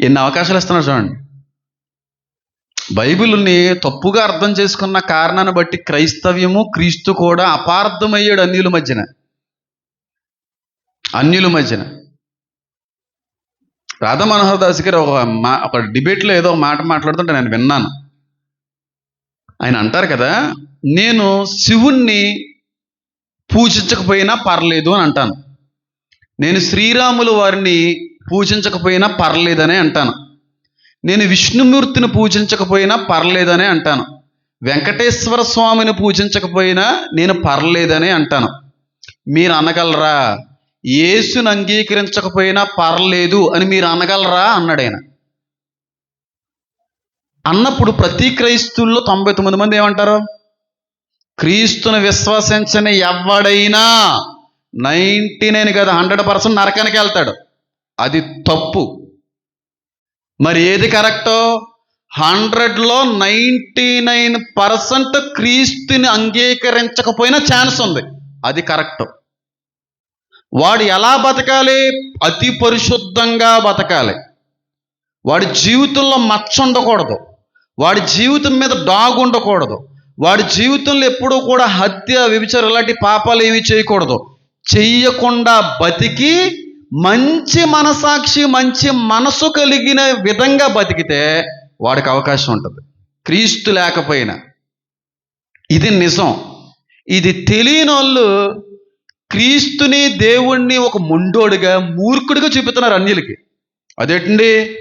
ఎన్ని అవకాశాలు ఇస్తున్నారు చూడండి. బైబిల్ని తప్పుగా అర్థం చేసుకున్న కారణాన్ని బట్టి క్రైస్తవ్యము క్రీస్తు కూడా అపార్థమయ్యాడు అన్యుల మధ్యన. అన్యుల మధ్యన. రాధా మనోహర్ దాస్ గారు ఒక మా ఒక డిబేట్లో ఏదో ఒక మాట మాట్లాడుతుంటే నేను విన్నాను. ఆయన అంటారు కదా నేను శివుణ్ణి పూజించకపోయినా పర్లేదు అని అంటాను. నేను శ్రీరాములు వారిని పూజించకపోయినా పర్లేదనే అంటాను. నేను విష్ణుమూర్తిని పూజించకపోయినా పర్లేదనే అంటాను. వెంకటేశ్వర స్వామిని పూజించకపోయినా నేను పర్లేదనే అంటాను. మీరు అనగలరా? యేసుని అంగీకరించకపోయినా పర్లేదు అని మీరు అనగలరా? అన్నాడు ఆయన. అన్నప్పుడు ప్రతి క్రైస్తువుల్లో తొంభై తొమ్మిది మంది ఏమంటారు? క్రీస్తుని విశ్వసించని ఎవడైనా నైంటీ నైన్ కదా హండ్రెడ్ పర్సెంట్ నరకానికి వెళ్తాడు. అది తప్పు. మరి ఏది కరెక్టో? హండ్రెడ్లో నైంటీ నైన్ పర్సెంట్ క్రీస్తుని అంగీకరించకపోయినా ఛాన్స్ ఉంది. అది కరెక్ట్. వాడు ఎలా బతకాలి? అతి పరిశుద్ధంగా బతకాలి. వాడి జీవితంలో మచ్చ ఉండకూడదు. వాడి జీవితం మీద డాగ్ ఉండకూడదు. వాడి జీవితంలో ఎప్పుడూ కూడా హత్య వ్యభిచారం ఇలాంటి పాపాలు ఏమీ చేయకూడదు. చెయ్యకుండా బతికి మంచి మనసాక్షి మంచి మనసు కలిగిన విధంగా బతికితే వాడికి అవకాశం ఉంటుంది. క్రీస్తు లేకపోయినా. ఇది నిజం. ఇది తెలియని వాళ్ళు క్రీస్తుని దేవుణ్ణి ఒక ముండోడిగా మూర్ఖుడిగా చూపుతున్నారు అన్యులకి. అదేంటండి?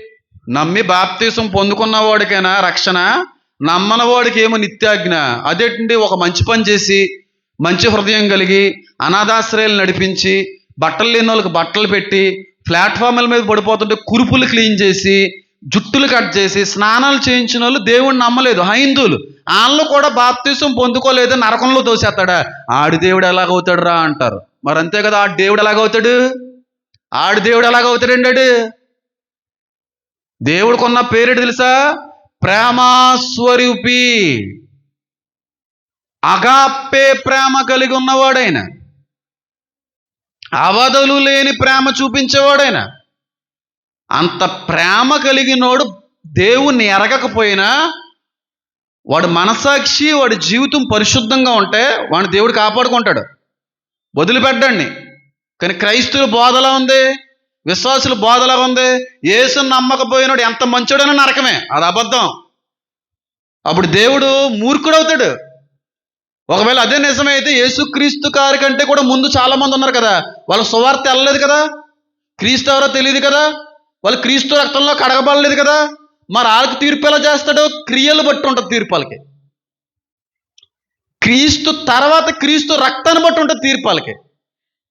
నమ్మి బాప్తీసం పొందుకున్న వాడికైనా రక్షణ నమ్మని వాడికి ఏమో నిత్యాజ్ఞ అదేంటండి? ఒక మంచి పని చేసి మంచి హృదయం కలిగి అనాథాశ్రయాలు నడిపించి బట్టలు లేని వాళ్ళకి బట్టలు పెట్టి ప్లాట్ఫామ్ల మీద పడిపోతుంటే కురుపులు క్లీన్ చేసి జుట్టులు కట్ చేసి స్నానాలు చేయించిన వాళ్ళు దేవుణ్ణి నమ్మలేదు. హైందువులు. వాళ్ళు కూడా బాప్తీసం పొందుకోలేదు నరకంలో తోసేస్తాడా? ఆడి దేవుడు ఎలాగవుతాడు రా అంటారు. మరి అంతే కదా ఆడి దేవుడు ఎలాగవుతాడు? ఆడి దేవుడు ఎలాగవుతాడండి ఆడు? దేవుడికున్న పేరేడు తెలుసా? ప్రేమాస్వరూపి అగాపే ప్రేమ కలిగి ఉన్నవాడైన. అవధులు లేని ప్రేమ చూపించేవాడైనా అంత ప్రేమ కలిగినోడు దేవుణ్ణి ఎరగకపోయినా వాడు మనసాక్షి వాడి జీవితం పరిశుద్ధంగా ఉంటే వాడిని దేవుడు కాపాడుకుంటాడు. వదిలిపెట్టండి. కానీ క్రైస్తువుల బోధలా ఉంది విశ్వాసుల బోధలా ఉంది. యేసుని నమ్మకపోయినాడు ఎంత మంచోడైనా నరకమే అది అబద్ధం. అప్పుడు దేవుడు మూర్ఖుడవుతాడు. ఒకవేళ అదే నిజమైతే యేసుక్రీస్తు గారి కంటే కూడా ముందు చాలా మంది ఉన్నారు కదా. వాళ్ళ సువార్త వెళ్ళలేదు కదా? క్రీస్తు ఎవరో తెలియదు కదా? వాళ్ళు క్రీస్తు రక్తంలో కడగబడలేదు కదా? మరి వాళ్ళకి తీర్పు ఎలా చేస్తాడో? క్రియలు బట్టి ఉంటుంది తీర్పాలకి క్రీస్తు తర్వాత క్రీస్తు రక్తాన్ని బట్టి ఉంటుంది తీర్పాలకి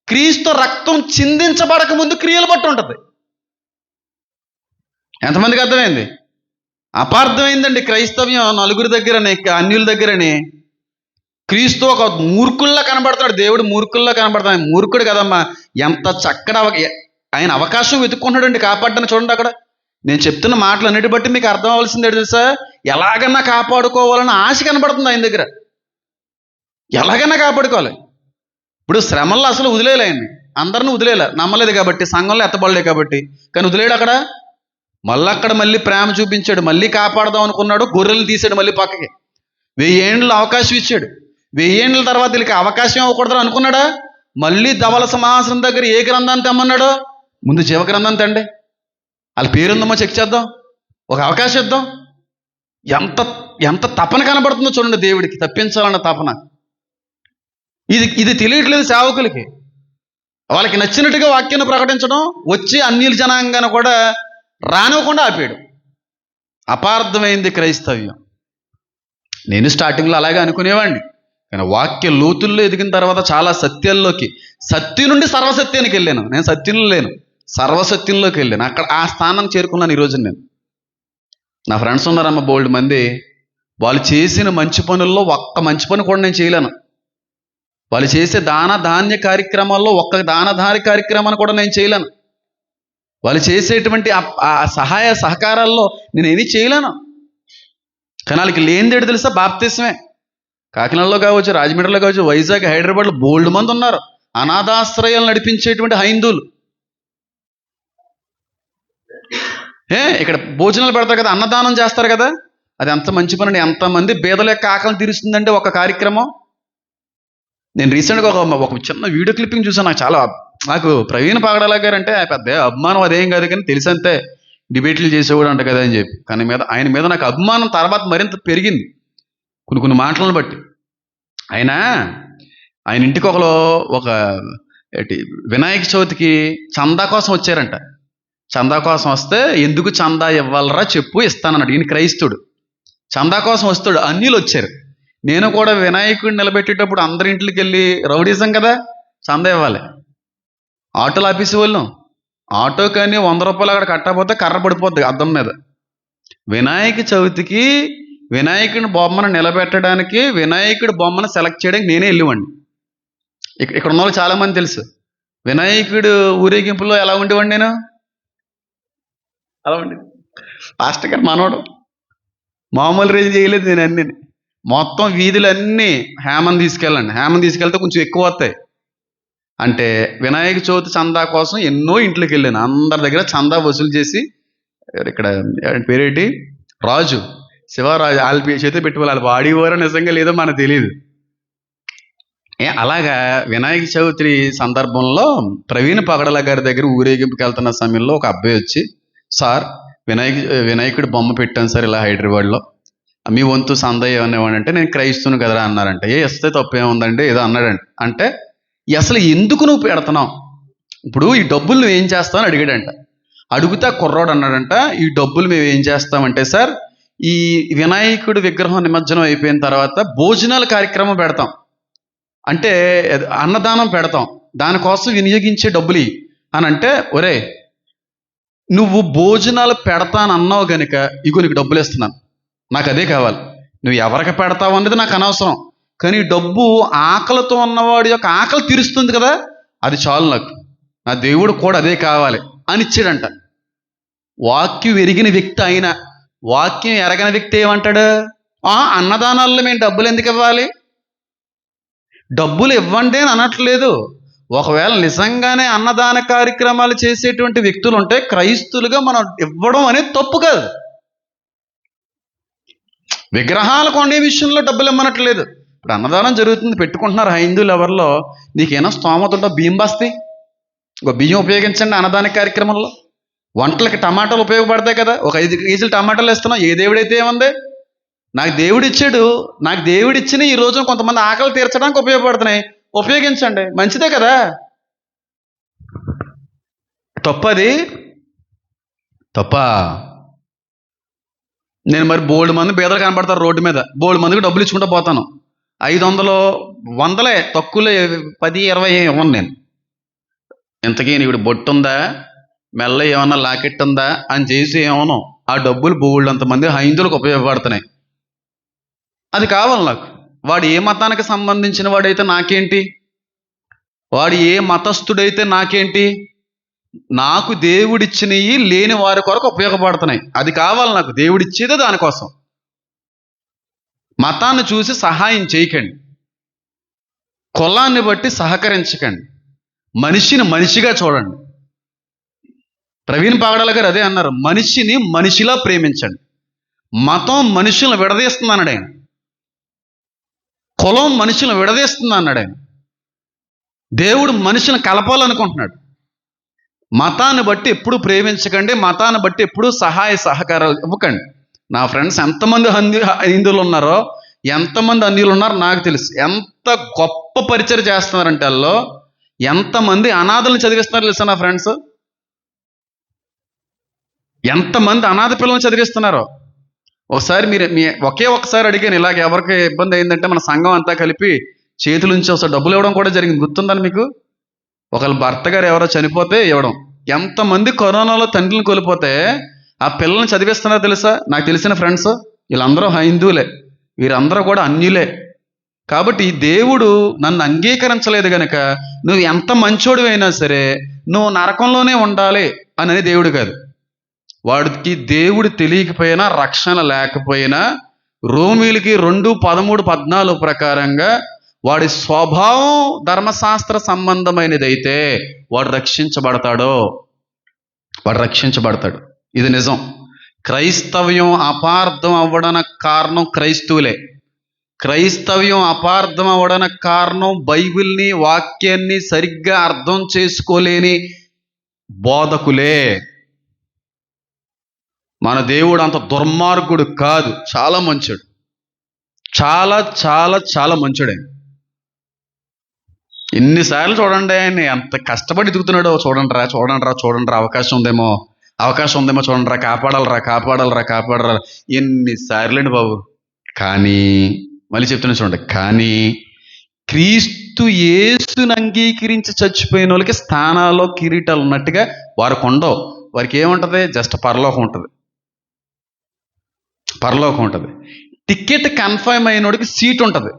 క్రీస్తు రక్తం చిందించబడక ముందు క్రియలు బట్టి ఉంటుంది. ఎంతమందికి అర్థమైంది? అపార్థమైందండి క్రైస్తవ్యం నలుగురి దగ్గరని అన్యుల దగ్గరని. క్రీస్తు ఒక మూర్ఖుల్లో కనబడతాడు దేవుడు మూర్ఖుల్లో కనబడతాడు. మూర్ఖుడు కదమ్మా. ఎంత చక్కటి అవ ఆయన అవకాశం వెతుక్కుంటున్నాడండి కాపాడని చూడండి అక్కడ. నేను చెప్తున్న మాటలు అన్నిటి బట్టి మీకు అర్థం అవ్వాల్సిందే తెలుసా? ఎలాగన్నా కాపాడుకోవాలని ఆశ కనబడుతుంది ఆయన దగ్గర. ఎలాగైనా కాపాడుకోవాలి. ఇప్పుడు శ్రమల్లో అసలు వదిలేలే ఆయన్ని. అందరిని వదిలేలే. నమ్మలేదు కాబట్టి సంఘంలో ఎత్తబడలేదు కాబట్టి. కానీ వదిలేడు అక్కడ. మళ్ళీ అక్కడ మళ్ళీ ప్రేమ చూపించాడు. మళ్ళీ కాపాడదాం అనుకున్నాడు. గొర్రెలు తీసాడు మళ్ళీ పక్కకి. వెయ్యి ఏండ్లు అవకాశం ఇచ్చాడు. వెయ్యి తర్వాత వీళ్ళకి అవకాశం ఇవ్వకూడదు అనుకున్నాడా? మళ్ళీ ధవల సింహాసనం దగ్గర ఏ గ్రంథాన్ని తెమ్మన్నాడు? ముందు జీవ గ్రంథం తండి వాళ్ళ పేరుందమ్మో చెక్ చేద్దాం. ఒక అవకాశం ఇద్దాం. ఎంత ఎంత తపన కనబడుతుందో చూడండి దేవుడికి. తప్పించాలన్న తపన. ఇది ఇది తెలియట్లేదు సేవకులకి. వాళ్ళకి నచ్చినట్టుగా వాక్యాన్ని ప్రకటించడం వచ్చి అన్యుల జనాంగాన్ని కూడా రానివ్వకుండా ఆపాడు. అపార్థమైంది క్రైస్తవ్యం. నేను స్టార్టింగ్లో అలాగే అనుకునేవాడిని కానీ వాక్య లోతుల్లో ఎదిగిన తర్వాత చాలా సత్యాల్లోకి సత్యం నుండి సర్వసత్యానికి వెళ్ళాను. నేను సత్యంలో లేను. సర్వసత్యంలోకి వెళ్ళాను. అక్కడ ఆ స్థానం చేరుకున్నాను ఈరోజు నేను. నా ఫ్రెండ్స్ ఉన్నారమ్మ బోల్డ్ మంది. వాళ్ళు చేసిన మంచి పనుల్లో ఒక్క మంచి పని కూడా నేను చేయలేను. వాళ్ళు చేసే దాన ధాన్య కార్యక్రమాల్లో ఒక్క దాన ధాన్య కార్యక్రమాన్ని కూడా నేను చేయలేను. వాళ్ళు చేసేటువంటి ఆ- సహాయ సహకారాల్లో నేను ఏది చేయలేను. కానీ వాళ్ళకి లేనిదేడు తెలుసా? బాప్తిస్మే. కాకినాడలో కావచ్చు రాజమండ్రిలో కావచ్చు వైజాగ్ హైదరాబాద్లో బోల్డ్ మంది ఉన్నారు. అనాథాశ్రయాలు నడిపించేటువంటి హైందువులు ఏ ఇక్కడ భోజనాలు పెడతారు కదా అన్నదానం చేస్తారు కదా? అది ఎంత మంచి పని ఎంతమంది బేదల యొక్క ఆకలిని తీరుస్తుందంటే ఒక కార్యక్రమం. నేను రీసెంట్గా ఒక ఒక చిన్న వీడియో క్లిప్పింగ్ చూసాను నాకు చాలా నాకు ప్రవీణ్ పాగడాల గారు అంటే పెద్ద అభిమానం అదేం కాదు కానీ తెలిసంతే డిబేట్లు చేసేవాడు అంట కదా అని చెప్పి. కానీ మీద ఆయన మీద నాకు అభిమానం తర్వాత మరింత పెరిగింది. కొన్ని కొన్ని మాటలను బట్టి. ఆయన ఆయన ఇంటికి ఒకరు ఒక వినాయక చవితికి చందా కోసం వచ్చారంట. చందా కోసం వస్తే ఎందుకు చందా ఇవ్వాలరా చెప్పు ఇస్తానన్నాడు. ఈయన క్రైస్తుడు. చందా కోసం వస్తాడు. అన్యులు వచ్చారు. నేను కూడా వినాయకుడిని నిలబెట్టేటప్పుడు అందరి ఇంట్లోకి వెళ్ళి రౌడీజం కదా చందా ఇవ్వాలి. ఆటోలు ఆపేసే వాళ్ళం. ఆటో కానీ వంద రూపాయలు అక్కడ కట్టకపోతే కర్ర పడిపోద్ది అద్దం మీద. వినాయక చవితికి వినాయకుడి బొమ్మను నిలబెట్టడానికి వినాయకుడి బొమ్మను సెలెక్ట్ చేయడానికి నేనే వెళ్ళివ్వండి ఇక్కడ ఇక్కడ ఉన్న వాళ్ళు చాలామంది తెలుసు. వినాయకుడు ఊరేగింపులో ఎలా ఉండేవాడి నేను? అలా ఉండి పాస్టర్ గారు మనోడు. మామూలు రేజ్ చేయలేదు నేను అన్ని. మొత్తం వీధులన్నీ హేమని తీసుకెళ్ళండి. హేమని తీసుకెళ్తే కొంచెం ఎక్కువ వస్తాయి. అంటే వినాయక చవితి చందా కోసం ఎన్నో ఇంట్లోకి వెళ్ళాను. అందరి దగ్గర చందా వసూలు చేసి ఇక్కడ పేరేటి పేరేంటి? రాజు. శివరాజు వాళ్ళ చేతి పెట్టి పెట్టుకోవాలి వాళ్ళు వాడివారో నిజంగా లేదో మనకు తెలియదు ఏ అలాగా వినాయక చవితి సందర్భంలో ప్రవీణ్ పగడల గారి దగ్గర ఊరేగింపుకి వెళ్తున్న సమయంలో ఒక అబ్బాయి వచ్చి సార్ వినాయక వినాయకుడి బొమ్మ పెట్టాను సార్ ఇలా హైదరాబాద్లో. మీ వంతు సందయ్య ఏమన్నా అంటే నేను క్రైస్తువుని కదరా అన్నారంటే. ఏ ఇస్తే తప్పేముందండి? ఏదో అన్నాడంట. అంటే అసలు ఎందుకు నువ్వు పెడుతున్నావు? ఇప్పుడు ఈ డబ్బులు నువ్వు ఏం చేస్తావు? అని అడిగాడంట. అడుగుతా కుర్రోడు అన్నాడంట ఈ డబ్బులు మేము ఏం చేస్తామంటే సార్ ఈ వినాయకుడి విగ్రహం నిమజ్జనం అయిపోయిన తర్వాత భోజనాల కార్యక్రమం పెడతాం. అంటే అన్నదానం పెడతాం. దానికోసం వినియోగించే డబ్బులు అని అంటే ఒరే నువ్వు భోజనాలు పెడతానన్నావు గనుక ఇగో నీకు డబ్బులు ఇస్తున్నాను. నాకు అదే కావాలి. నువ్వు ఎవరికి పెడతావు అనేది నాకు అనవసరం. కానీ డబ్బు ఆకలితో ఉన్నవాడి యొక్క ఆకలి తీరుస్తుంది కదా అది చాలు నాకు. నా దేవుడు కూడా అదే కావాలి. అని ఇచ్చాడంట వాక్యం ఎరిగిన వ్యక్తి అయినా వాక్యం ఎరగని వ్యక్తి ఏమంటాడు? ఆ అన్నదానాల్లో మేము డబ్బులు ఎందుకు ఇవ్వాలి? డబ్బులు ఇవ్వండి అని అనట్లేదు. ఒకవేళ నిజంగానే అన్నదాన కార్యక్రమాలు చేసేటువంటి వ్యక్తులు ఉంటే క్రైస్తులుగా మనం ఇవ్వడం అనేది తప్పు కాదు. విగ్రహాలు కొనే విషయంలో డబ్బులు ఇమ్మనట్లేదు. ఇప్పుడు అన్నదానం జరుగుతుంది పెట్టుకుంటున్నారు హైందువులు ఎవరిలో నీకేనా స్తోమత ఉంటో బియ్యం బస్తీ. ఒక బియ్యం ఉపయోగించండి అన్నదాన కార్యక్రమంలో. వంటలకి టమాటాలు ఉపయోగపడతాయి కదా. ఒక ఐదు కేజీలు టమాటాలు వేస్తున్నాం ఏ దేవుడైతే ఏముంది? నాకు దేవుడు ఇచ్చాడు నాకు దేవుడు ఇచ్చిన ఈ రోజున కొంతమంది ఆకలి తీర్చడానికి ఉపయోగపడుతున్నాయి. ఉపయోగించండి మంచిదే కదా. తప్పది. తప్ప నేను మరి బోల్డ్ మంది బీదలు కనబడతారు రోడ్డు మీద. బోల్డ్ మందికి డబ్బులు ఇచ్చుకుంటూ పోతాను. ఐదు వందలు వందలే తక్కువలే పది ఇరవై ఇవ్వను నేను. ఇంతకీ నీకు బొట్టు ఉందా? మెల్ల ఏమన్నా లాకెట్ ఉందా? అని చేసి ఏమనో ఆ డబ్బులు బోల్డ్ హైందులకు ఉపయోగపడుతున్నాయి. అది కావాలి నాకు. వాడు ఏ మతానికి సంబంధించిన వాడైతే నాకేంటి? వాడు ఏ మతస్థుడైతే నాకేంటి? నాకు దేవుడిచ్చినవి లేని వారి కొరకు ఉపయోగపడుతున్నాయి. అది కావాలి నాకు. దేవుడిచ్చేదే దానికోసం. మతాన్ని చూసి సహాయం చేయకండి. కులాన్ని బట్టి సహకరించకండి. మనిషిని మనిషిగా చూడండి. ప్రవీణ్ పాగడాల గారు అదే అన్నారు మనిషిని మనిషిలా ప్రేమించండి. మతం మనుషులను విడదీస్తుంది అన్నాడు ఆయన. కులం మనుషులను విడదీస్తుంది అన్నాడు ఆయన. దేవుడు మనుషులను కలపాలనుకుంటున్నాడు. మతాన్ని బట్టి ఎప్పుడు ప్రేమించకండి మతాన్ని బట్టి ఎప్పుడు సహాయ సహకారాలు ఇవ్వకండి. నా ఫ్రెండ్స్ ఎంతమంది హంది హిందువులు ఉన్నారో ఎంతమంది అన్యులు ఉన్నారో నాకు తెలుసు. ఎంత గొప్ప పరిచయం చేస్తున్నారంటే వాళ్ళు ఎంతమంది అనాథలను చదివిస్తున్నారు తెలుసా నా ఫ్రెండ్స్? ఎంతమంది అనాథ పిల్లల్ని చదివిస్తున్నారో? ఒకసారి మీరు మీ ఒకే ఒక్కసారి అడిగాను ఇలాగ ఎవరికి ఇబ్బంది అయిందంటే మన సంఘం అంతా కలిపి చేతుల నుంచి ఒకసారి డబ్బులు ఇవ్వడం కూడా జరిగింది. గుర్తుందని మీకు? ఒకళ్ళ భర్త గారు ఎవరో చనిపోతే ఇవ్వడం. ఎంతమంది కరోనాలో తండ్రిని కోల్పోతే ఆ పిల్లల్ని చదివిస్తున్నారో తెలుసా? నాకు తెలిసిన ఫ్రెండ్స్ వీళ్ళందరూ హైందువులే వీరందరూ కూడా అన్యులే. కాబట్టి దేవుడు నన్ను అంగీకరించలేదు గనక నువ్వు ఎంత మంచోడు అయినా సరే నువ్వు నరకంలోనే ఉండాలి అనేది దేవుడు కాదు. వాడికి దేవుడు తెలియకపోయినా రక్షణ లేకపోయినా రోమిలకి రెండు పదమూడు పద్నాలుగు ప్రకారంగా వాడి స్వభావం ధర్మశాస్త్ర సంబంధమైనదైతే వాడు రక్షించబడతాడో వాడు రక్షించబడతాడు. ఇది నిజం. క్రైస్తవ్యం అపార్థం అవ్వడానికి కారణం క్రైస్తవులే. క్రైస్తవ్యం అపార్థం అవ్వడానికి కారణం బైబిల్ని వాక్యాన్ని సరిగ్గా అర్థం చేసుకోలేని బోధకులే. మన దేవుడు అంత దుర్మార్గుడు కాదు. చాలా మంచోడు. చాలా చాలా చాలా మంచోడే. ఎన్నిసార్లు చూడండి ఆయన ఎంత కష్టపడి ఎదుగుతున్నాడో చూడండి రా చూడండి రా చూడండి రా అవకాశం ఉందేమో అవకాశం ఉందేమో చూడండి రా కాపాడాలరా కాపాడాలరా. కాపాడరా ఎన్నిసార్లు అండి బాబు. కానీ మళ్ళీ చెప్తున్నా చూడండి కానీ క్రీస్తు యేసును అంగీకరించి చచ్చిపోయిన వాళ్ళకి స్థానాల్లో కిరీటాలు ఉన్నట్టుగా వారికి ఉండవు. వారికి ఏముంటుంది? జస్ట్ పరలోకం ఉంటుంది. పరలోకం ఉంటుంది. టికెట్ కన్ఫర్మ్ అయినోడికి సీట్ ఉంటుంది.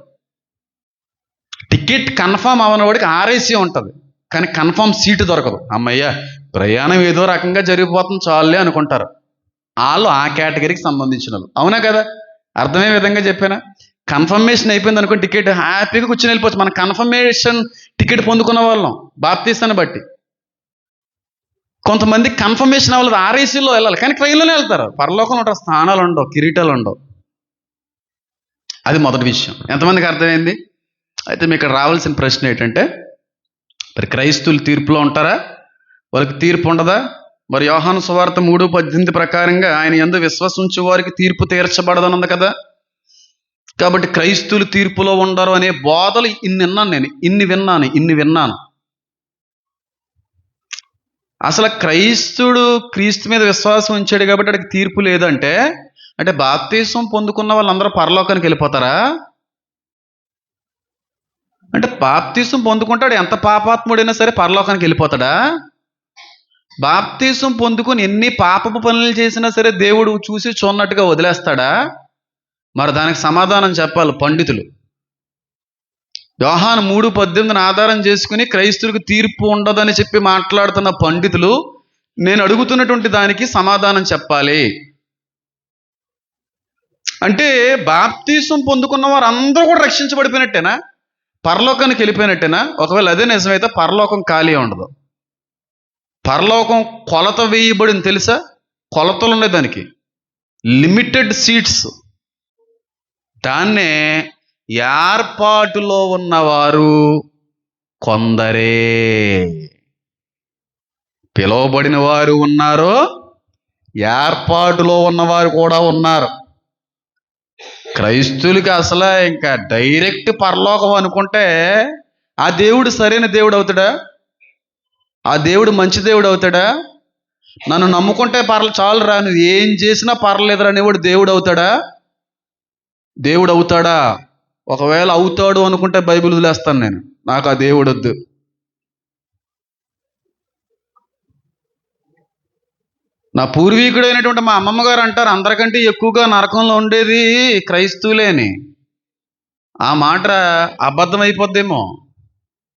టికెట్ కన్ఫర్మ్ అవనోడికి ఆర్ఐసీ ఉంటుంది. కానీ కన్ఫర్మ్ సీటు దొరకదు. అమ్మయ్య ప్రయాణం ఏదో రకంగా జరిగిపోతుంది చాలే అనుకుంటారు. వాళ్ళు ఆ కేటగిరీకి సంబంధించిన వాళ్ళు అవునా కదా? అర్థమయ్యే విధంగా చెప్పానా? కన్ఫర్మేషన్ అయిపోయింది అనుకో టికెట్ హ్యాపీగా కూర్చొని వెళ్ళిపోవచ్చు. మన కన్ఫర్మేషన్ టికెట్ పొందుకున్న వాళ్ళం బాప్తీసాన్ని బట్టి. కొంతమంది కన్ఫర్మేషన్ అవ్వలేదు ఆర్ఏసీలో వెళ్ళాలి. కానీ ట్రైన్లోనే వెళ్తారు. పరలోకంలో ఉంటారు స్థానాలు ఉండవు కిరీటాలు ఉండవు అది మొదటి విషయం. ఎంతమందికి అర్థమైంది? అయితే మీకు ఇక్కడ రావాల్సిన ప్రశ్న ఏంటంటే మరి క్రైస్తువులు తీర్పులో ఉంటారా? వాళ్ళకి తీర్పు ఉండదా? మరి యోహాను సువార్త మూడు పద్దెనిమిది ప్రకారంగా ఆయన ఎందు విశ్వసించే వారికి తీర్పు తీర్చబడదనుంది కదా? కాబట్టి క్రైస్తువులు తీర్పులో ఉండరు అనే బోధలు ఇన్ని విన్నాను నేను. ఇన్ని విన్నాను ఇన్ని విన్నాను. అసలు క్రైస్తుడు క్రీస్తు మీద విశ్వాసం ఉంచాడు కాబట్టి అక్కడికి తీర్పు లేదంటే అంటే బాప్తీసం పొందుకున్న వాళ్ళందరూ పరలోకానికి వెళ్ళిపోతారా? అంటే బాప్తీసం పొందుకుంటాడు ఎంత పాపాత్ముడైనా సరే పరలోకానికి వెళ్ళిపోతాడా? బాప్తీసం పొందుకుని ఎన్ని పాపపు పనులు చేసినా సరే దేవుడు చూసి చూన్నట్టుగా వదిలేస్తాడా? మరి దానికి సమాధానం చెప్పాలి పండితులు. యోహాను మూడు పద్దెనిమిదిని ఆధారం చేసుకుని క్రైస్తువులకు తీర్పు ఉండదని చెప్పి మాట్లాడుతున్న పండితులు నేను అడుగుతున్నటువంటి దానికి సమాధానం చెప్పాలి. అంటే బాప్తీసం పొందుకున్న వారు అందరూ కూడా రక్షించబడిపోయినట్టేనా? పరలోకానికి వెళ్ళిపోయినట్టేనా? ఒకవేళ అదే నిజమైతే పరలోకం ఖాళీ ఉండదు. పరలోకం కొలత వేయబడింది తెలుసా? కొలతలు ఉన్నాయి దానికి. Limited seats. దాన్నే ఏర్పాటులో ఉన్నవారు కొందరే. పిలువబడిన వారు ఉన్నారు ఏర్పాటులో ఉన్నవారు కూడా ఉన్నారు. క్రైస్తువులకి అసలు ఇంకా డైరెక్ట్ పరలోకం అనుకుంటే ఆ దేవుడు సరైన దేవుడు అవుతాడా? ఆ దేవుడు మంచి దేవుడు అవుతాడా? నన్ను నమ్ముకుంటే పర్ల చాలురా నువ్వు ఏం చేసినా పర్లేదురా అనేవాడు దేవుడు అవుతాడా? దేవుడు అవుతాడా? ఒకవేళ అవుతాడు అనుకుంటే బైబిల్ వదిలేస్తాను నేను. నాకు ఆ దేవుడు వద్దు. నా పూర్వీకుడైనటువంటి మా అమ్మమ్మ గారు అంటారు అందరికంటే ఎక్కువగా నరకంలో ఉండేది క్రైస్తవులేని. ఆ మాట అబద్ధం అయిపోద్దేమో